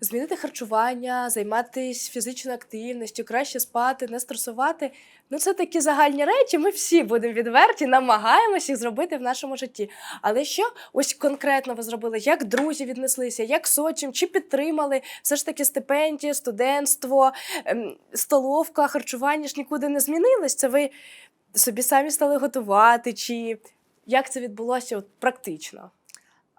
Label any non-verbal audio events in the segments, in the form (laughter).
змінити харчування, займатися фізичною активністю, краще спати, не стресувати. Ну, це такі загальні речі. Ми всі будемо відверті, намагаємося їх зробити в нашому житті. Але що ось конкретно ви зробили? Як друзі віднеслися, як соціум, чи підтримали? Все ж таки стипендія, студентство, ем, столовка, харчування ж нікуди не змінилось. Це ви собі самі стали готувати? Чи як це відбулося от, практично?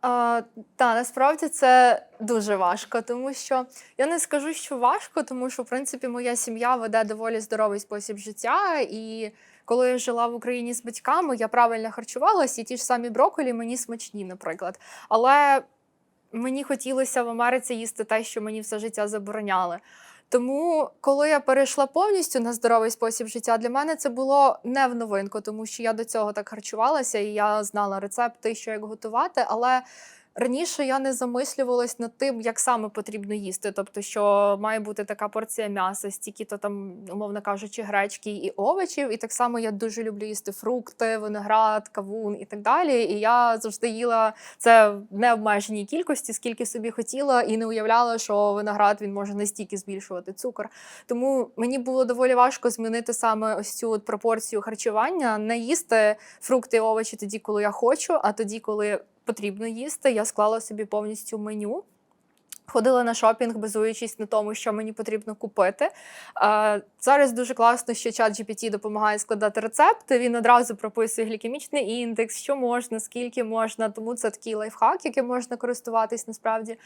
Та насправді це дуже важко, тому що я не скажу, що важко, тому що в принципі моя сім'я веде доволі здоровий спосіб життя. І коли я жила в Україні з батьками, я правильно харчувалася, і ті ж самі брокколі мені смачні, наприклад. Але мені хотілося в Америці їсти те, що мені все життя забороняли. Тому, коли я перейшла повністю на здоровий спосіб життя, для мене це було не в новинку, тому що я до цього так харчувалася і я знала рецепти, що як готувати. Але раніше я не замислювалась над тим, як саме потрібно їсти. Тобто, що має бути така порція м'яса, стільки-то там, умовно кажучи, гречки і овочів. І так само я дуже люблю їсти фрукти, виноград, кавун і так далі. І я завжди їла це в необмеженій кількості, скільки собі хотіла, і не уявляла, що виноград він може настільки збільшувати цукор. Тому мені було доволі важко змінити саме ось цю пропорцію харчування, не їсти фрукти і овочі тоді, коли я хочу, а тоді, коли потрібно їсти. Я склала собі повністю меню. Ходила на шопінг, базуючись на тому, що мені потрібно купити. Зараз дуже класно, що чат GPT допомагає складати рецепти. Він одразу прописує глікемічний індекс, що можна, скільки можна. Тому це такий лайфхак, яким можна користуватись насправді.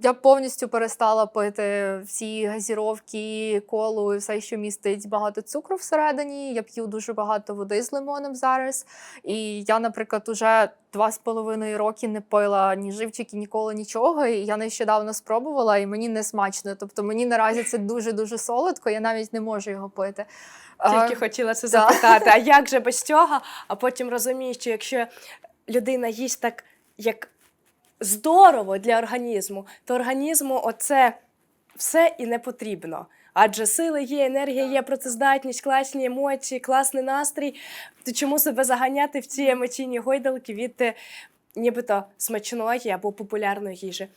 Я повністю перестала пити всі газіровки, колу і все, що містить багато цукру всередині. Я п'ю дуже багато води з лимоном зараз. І я, наприклад, уже два з половиною роки не пила ні живчики, ніколи нічого. І я нещодавно спробувала, і мені не смачно. Тобто мені наразі це (laughs) дуже дуже солодко, я навіть не можу його пити. Тільки А, хотіла це да. запитати. А як же без (laughs) цього? А потім розумієш, що якщо людина їсть так, як здорово для організму, то організму оце все і не потрібно. Адже сили є, енергія є, працездатність, класні емоції, класний настрій. То чому себе заганяти в ці емоційні гойдалки від е, нібито смачної або популярної їжі?